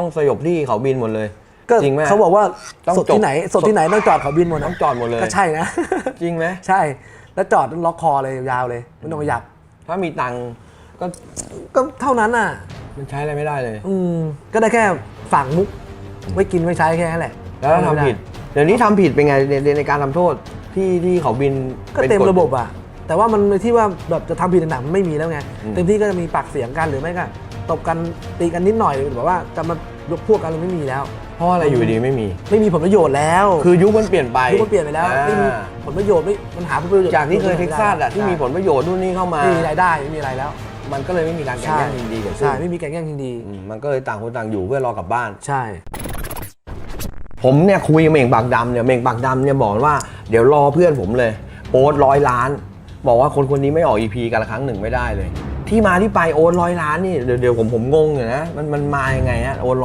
ต้องสยบที่เขาบินหมดเลย ก็จริงไหมเขาบอกว่าต้องสดจบที่ไหนสดที่ไหนต้องจอดเขาบินหมดต้นะองจอดหมดเลยก็ใช่นะ จริงไหมใช่ แล้วจอดล็อกคอเลยยาวเลยไม่ต้องขยับ ถ้ามีตังค์ก็ก็เท่านั้นอะ มันใช้อะไรไม่ได้เลย อืม ก็ได้แค่ฝังมุก ไว้กินไว้ใช้แค่นั้นแหละแล้วถ้าทำผิด เดี๋ยวนี้ทำผิดเป็นไงในในในการทำโทษที่ที่เขาบินก็ป็นเต็มฎระบบอะ แต่ว่ามันที่ว่าแบบจะทำผิดหนักๆมันไม่มีแล้วไง อืม เต็มที่ก็จะมีปากเสียงกันหรือไม่ก็ ตบกันตีกันนิดหน่อยแบบว่าจะมายกพวกกันเลยไม่มีแล้ว เพราะอะไรอยู่ดีไม่มี ไม่มีผลประโยชน์แล้วคือยุคมันเปลี่ยนไปยุคมันเปลี่ยนไปแล้วไม่มีอ่าผลประโยชน์ไม่มันหาผลประโยชน์จากที่เคยเท็กซัสอะที่มีผลประโยชน์นู่นนี่เข้ามาไม่มีรายได้ไม่มีอะไรแล้ว มันก็เลยไม่มีการแข่งใช่แย่งชิงดีเกิดขึ้ใช่นไม่มีแก่งแย่งชิงดีอืมมันก็เลยต่างคนต่างอยู่เพื่อรอกลับบ้านใช่ ผมเนี่ยคุยกับเม่งปากดำเนี่ยเม่งปากดำเนี่ยบอกว่าเดี๋ยวรอเพื่อนผมเลยโอ๊ตร้อยล้าน บอกว่าคนคนนี้ไม่ออก EP กันละครั้งหนึ่งไม่ได้เลย ที่มาที่ไปโอนร้อยล้านนี่เดี๋ยวเดี๋ยวผมผมงงอยู่นะมันมันมายังไงฮะโอ๊ต